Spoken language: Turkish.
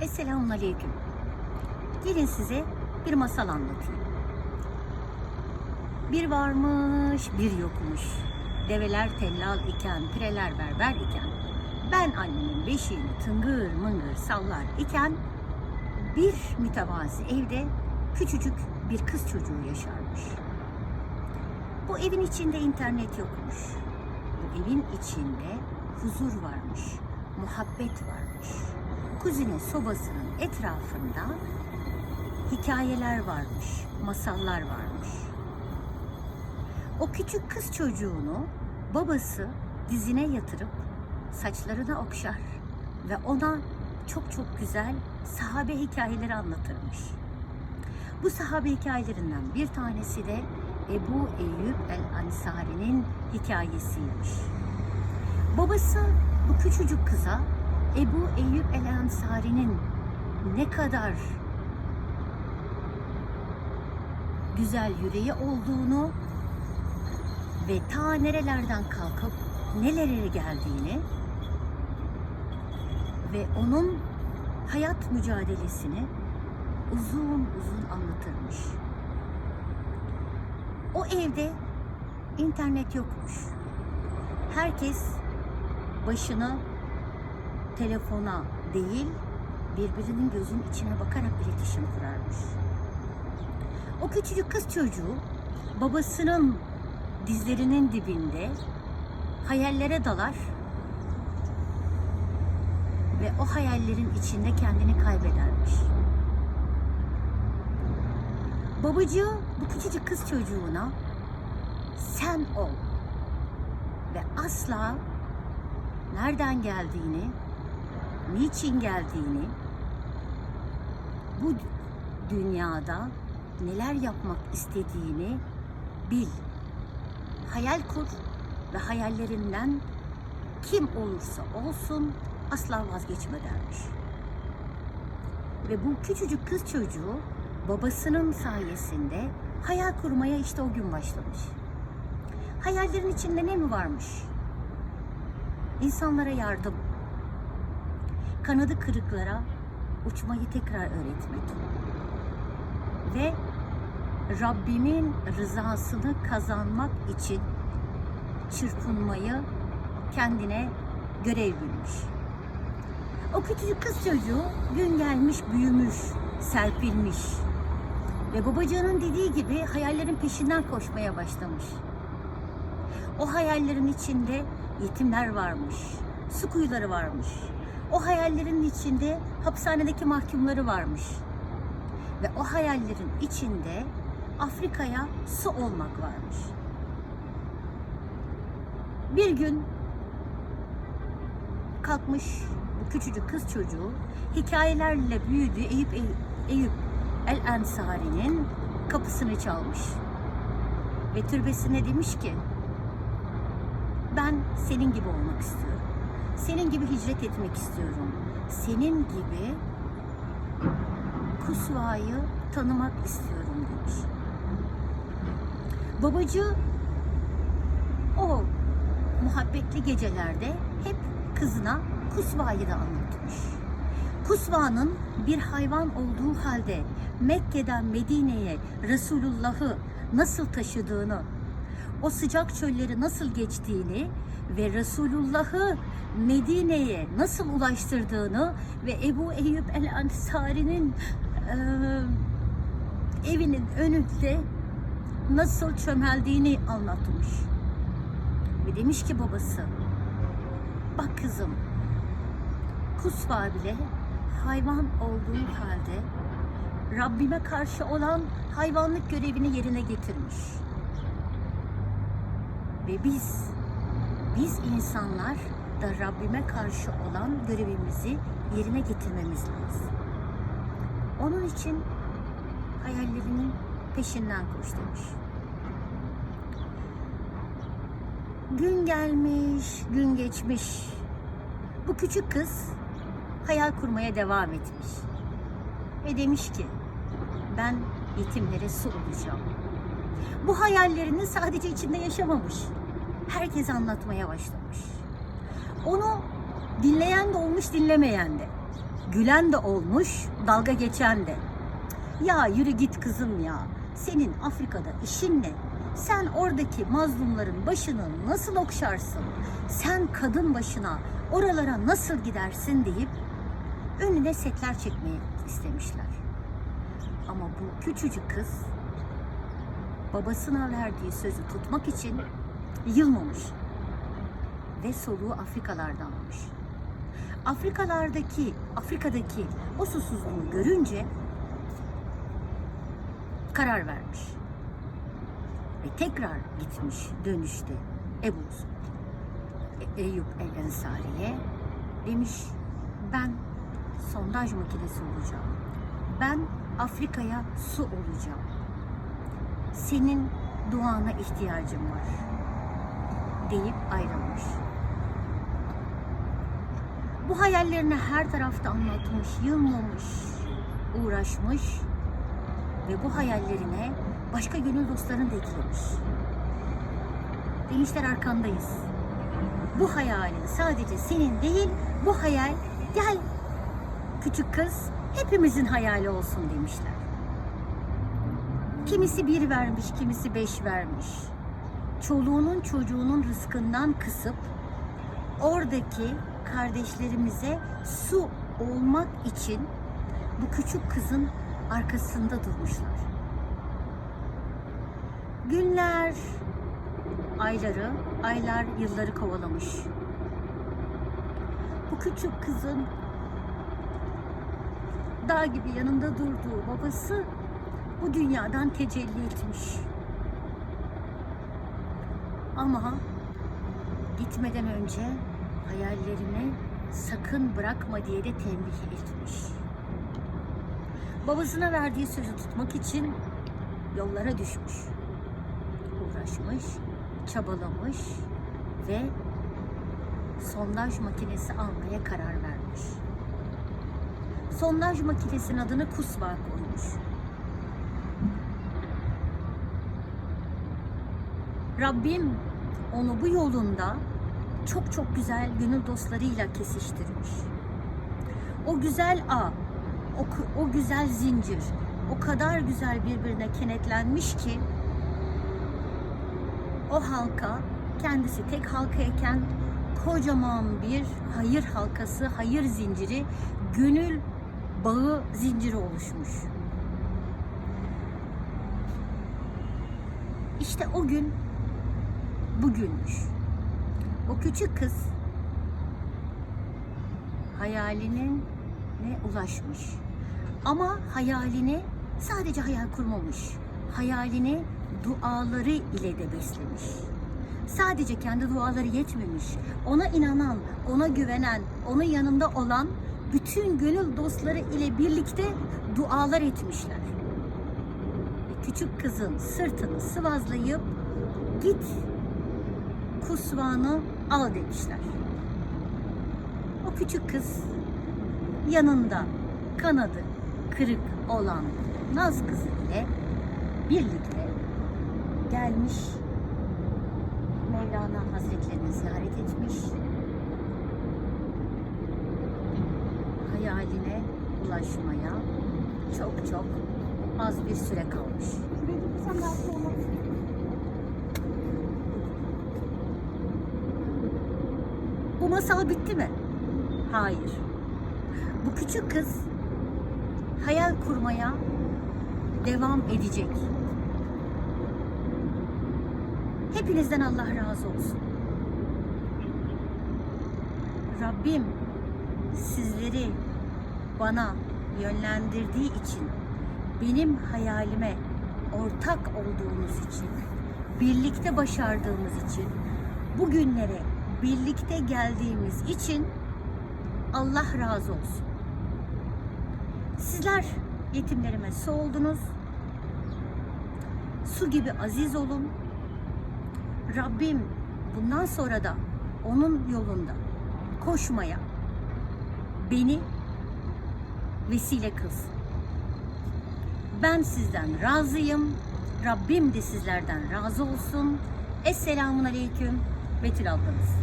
Esselamun Aleyküm. Gelin size bir masal anlatayım. Bir varmış, bir yokmuş. Develer tellal iken, pireler berber iken, ben annemin beşiğini tıngır mıngır sallar iken, bir mütevazi evde küçücük bir kız çocuğu yaşarmış. Bu evin içinde internet yokmuş. Bu evin içinde huzur varmış, muhabbet varmış. Kuzine sobasının etrafında hikayeler varmış, masallar varmış. O küçük kız çocuğunu babası dizine yatırıp saçlarına okşar ve ona çok çok güzel sahabe hikayeleri anlatırmış. Bu sahabe hikayelerinden bir tanesi de Ebu Eyyub el-Ansari'nin hikayesiymiş. Babası bu küçücük kıza Ebu Eyyub el-Ansari'nin ne kadar güzel yüreği olduğunu ve ta nerelerden kalkıp nelere geldiğini ve onun hayat mücadelesini uzun uzun anlatırmış. O evde internet yokmuş. Herkes başını telefona değil birbirinin gözünün içine bakarak iletişim kurarmış. O küçücük kız çocuğu babasının dizlerinin dibinde hayallere dalar ve o hayallerin içinde kendini kaybedermiş. Babacığı bu küçücük kız çocuğuna sen ol ve asla nereden geldiğini, niçin geldiğini, bu dünyada neler yapmak istediğini bil. Hayal kur ve hayallerinden kim olursa olsun asla vazgeçme dermiş. Ve bu küçücük kız çocuğu babasının sayesinde hayal kurmaya işte o gün başlamış. Hayallerin içinde ne mi varmış? İnsanlara yardım, kanadı kırıklara uçmayı tekrar öğretmek ve Rabbimin rızasını kazanmak için çırpınmayı kendine görev bilmiş. O küçücük kız çocuğu gün gelmiş büyümüş, serpilmiş ve babacığının dediği gibi hayallerin peşinden koşmaya başlamış. O hayallerin içinde yetimler varmış, su kuyuları varmış. O hayallerin içinde hapishanedeki mahkumları varmış. Ve o hayallerin içinde Afrika'ya su olmak varmış. Bir gün kalkmış bu küçücük kız çocuğu hikayelerle büyüdüğü Eyüp, Eyüp El Ensari'nin kapısını çalmış. Ve türbesine demiş ki ben senin gibi olmak istiyorum. Senin gibi hicret etmek istiyorum. Senin gibi Kusva'yı tanımak istiyorum demiş. Babacı o muhabbetli gecelerde hep kızına Kusva'yı da anlatmış. Kusva'nın bir hayvan olduğu halde Mekke'den Medine'ye Resulullah'ı nasıl taşıdığını, o sıcak çölleri nasıl geçtiğini ve Resulullah'ı Medine'ye nasıl ulaştırdığını ve Ebu Eyyub el Ansari'nin eee, evinin önünde nasıl çömeldiğini anlatmış. Ve demiş ki babası, bak kızım, Kusva bile hayvan olduğu halde Rabbime karşı olan hayvanlık görevini yerine getirmiş. Ve biz, biz insanlar da Rabbime karşı olan görevimizi yerine getirmemiz lazım. Onun için hayallerinin peşinden koş demiş. Gün gelmiş, gün geçmiş. Bu küçük kız hayal kurmaya devam etmiş. Ve demiş ki, ben yetimlere su olacağım. Bu hayallerini sadece içinde yaşamamış. Herkes anlatmaya başlamış. Onu dinleyen de olmuş, dinlemeyen de. Gülen de olmuş, dalga geçen de. Ya yürü git kızım ya. Senin Afrika'da işin ne? Sen oradaki mazlumların başını nasıl okşarsın? Sen kadın başına oralara nasıl gidersin deyip önüne setler çekmeye istemişler. Ama bu küçücük kız babasına verdiği sözü tutmak için yılmamış ve soluğu Afrikalardan almış. Afrikalardaki, Afrika'daki o susuzluğu görünce karar vermiş. Ve tekrar gitmiş dönüşte Ebu E- Eyyub El Ensari'ye demiş ben sondaj makinesi olacağım. Ben Afrika'ya su olacağım. Senin duana ihtiyacım var deyip ayrılmış. Bu hayallerini her tarafta anlatmış, yılmamış, uğraşmış ve bu hayallerine başka gönül dostlarını da eklemiş. Demişler arkandayız. Bu hayalin sadece senin değil, bu hayal gel küçük kız hepimizin hayali olsun demişler. Kimisi bir vermiş, kimisi beş vermiş. Çoluğunun çocuğunun rızkından kısıp oradaki kardeşlerimize su olmak için bu küçük kızın arkasında durmuşlar. Günler, ayları, aylar yılları kovalamış. Bu küçük kızın dağ gibi yanında durduğu babası bu dünyadan tecelli etmiş. Ama gitmeden önce hayallerini sakın bırakma diye de tembih etmiş. Babasına verdiği sözü tutmak için yollara düşmüş. Uğraşmış, çabalamış ve sondaj makinesi almaya karar vermiş. Sondaj makinesinin adını Kusva koymuş. Rabbim onu bu yolunda çok çok güzel gönül dostlarıyla kesiştirmiş. O güzel ağ, o, o güzel zincir o kadar güzel birbirine kenetlenmiş ki o halka kendisi tek halkayken kocaman bir hayır halkası, hayır zinciri, gönül bağı zinciri oluşmuş. İşte o gün bugünmüş. O küçük kız hayalinin ne ulaşmış. Ama hayalini sadece hayal kurmamış. Hayalini duaları ile de beslemiş. Sadece kendi duaları yetmemiş. Ona inanan, ona güvenen, onun yanında olan bütün gönül dostları ile birlikte dualar etmişler. Küçük kızın sırtını sıvazlayıp git kusvanı al demişler. O küçük kız yanında kanadı kırık olan Naz kızı ile birlikte gelmiş Mevlana Hazretlerini ziyaret etmiş. Hayaline ulaşmaya çok çok az bir süre kalmış. Bu masal bitti mi? Hayır. Bu küçük kız hayal kurmaya devam edecek. Hepinizden Allah razı olsun. Rabbim sizleri bana yönlendirdiği için, benim hayalime ortak olduğunuz için, birlikte başardığımız için, bugünlere birlikte geldiğimiz için Allah razı olsun. Sizler yetimlerime su oldunuz. Su gibi aziz olun. Rabbim bundan sonra da onun yolunda koşmaya beni vesile kılsın. Ben sizden razıyım. Rabbim de sizlerden razı olsun. Esselamun Aleyküm. Betül ablanız.